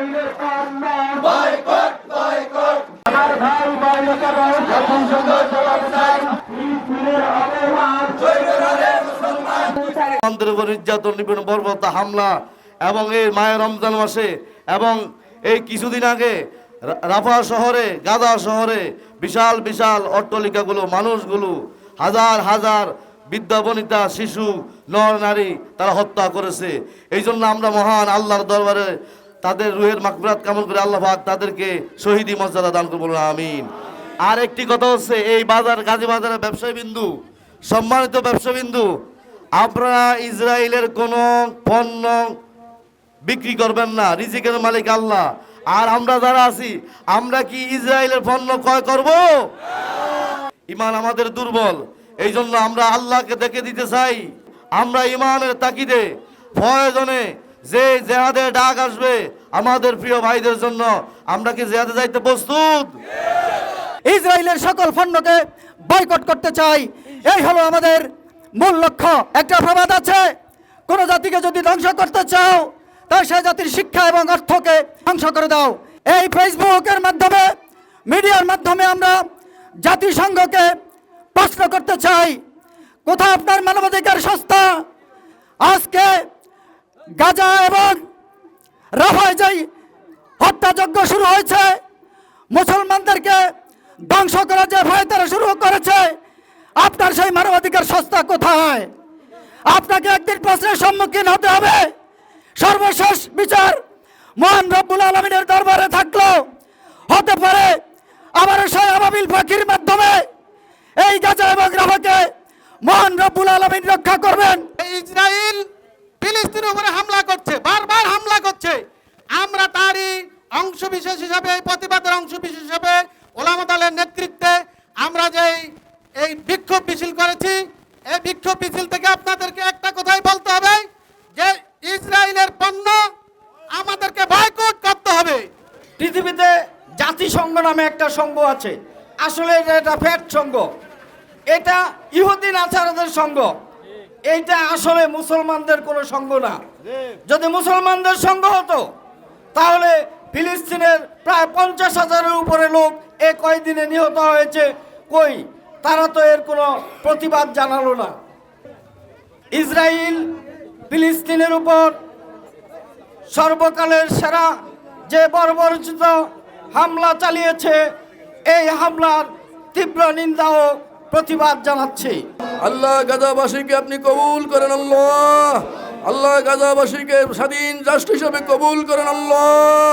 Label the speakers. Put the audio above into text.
Speaker 1: আমার ভাই
Speaker 2: উপর নির্যাতন নিপীড়ন বর্বরতা হামলা এবং এই মায়ের রমজান মাসে এবং এই কিছুদিন আগে রাফা শহরে গাদা শহরে বিশাল বিশাল অট্টলিকাগুলো মানুষগুলো হাজার হাজার বিদ্যা বনিতা শিশু নর নারী তারা হত্যা করেছে। এই জন্য আমরা মহান আল্লাহর দরবারে তাদের রুহের মাকবরাত কামল করে আল্লাহ তাদেরকে শহীদি মর্যাদা দান করব আমিন। আর একটি কথা হচ্ছে, এই বাজার, গাজী বাজারের ব্যবসায়ী বিন্দু, সম্মানিত ব্যবসা বিন্দু, আপনারা ইসরায়েলের কোনো পণ্য বিক্রি করবেন না, রিজিকের মালিক আল্লাহ। আর আমরা যারা আছি, আমরা কি ইসরায়েলের পণ্য ক্রয় করব? ইমান আমাদের দুর্বল এই জন্য আমরা আল্লাহকে দেখে দিতে চাই। আমরা ইমানের তাকিদে প্রয়োজনে যে জেহাদের ডাক আসবে আমাদের প্রিয় ভাইদের জন্য, আমরা কি জেহাদে যাইতে প্রস্তুত?
Speaker 3: ইসরায়েলের সকল পণ্যকে বয়কট করতে চাই। এই হলো আমাদের মূল লক্ষ্য। একটা প্রবাদ আছে, কোন জাতিকে যদি ধ্বংস করতে চাও, তাই সেই জাতির শিক্ষা এবং অর্থকে ধ্বংস করে দাও। এই ফেসবুকের মাধ্যমে, মিডিয়ার মাধ্যমে আমরা জাতিসংঘকে প্রশ্ন করতে চাই। কোথায় আপনার মানবাধিকার আজকে গাজা এবং রাফায় যাই হত্যাযজ্ঞ শুরু হয়েছে, মুসলমানদেরকে ধ্বংস করা যে ভয় তারা শুরু করেছে, আপনার সেই মানবাধিকার সস্তা কোথায়? আপনাকে একদিন প্রশ্নের সম্মুখীন হতে হবে। সর্বশেষ বিচার মহান রব্বুল আলমিনের দরবারে থাকল। হতে পারে আবার সেই আবাবিল পাখির মাধ্যমে এই গাজা এবং রাফাকে মহান রব্বুল আলমিন রক্ষা করবেন।
Speaker 4: ইসরায়েল ফিলিস্তিনের উপরে হামলা করছে, বারবার হামলা করছে। আমরা তারই অংশ বিশেষ হিসাবে প্রতিবাদের অংশ বিশেষ হিসাবে ওলামা দলের নেতৃত্বে আমরা যে এই বিক্ষোভ মিছিল করেছি, এই বিক্ষোভ মিছিল থেকে আপনাদেরকে একটা কথাই বলতে হবে, যে ইসরায়েলের পণ্য আমাদেরকে বয়কট করতে হবে।
Speaker 3: পৃথিবীতে জাতিসংঘ নামে একটা সংঘ আছে। আসলে এটা ফ্যাট সংঘ। এটা ইহুদিন আচারদের সংঘ। এইটা আসলে মুসলমানদের কোনো সঙ্গ না। যদি মুসলমানদের সঙ্গ হতো তাহলে ফিলিস্তিনের প্রায় পঞ্চাশ হাজারের উপরে লোক এ কয়দিনে নিহত হয়েছে কই? তারা তো এর কোনো প্রতিবাদ জানালো না। ইসরায়েল ফিলিস্তিনের উপর সর্বকালের সেরা যে বর্বরচিত হামলা চালিয়েছে এই হামলার তীব্র নিন্দা ও প্রতিবাদ জানাচ্ছে।
Speaker 5: আল্লাহ গাজাবাসীকে আপনি কবুল করেন আল্লাহ। আল্লাহ গাজাবাসীকে স্বাধীন রাষ্ট্র হিসেবে কবুল করেন আল্লাহ।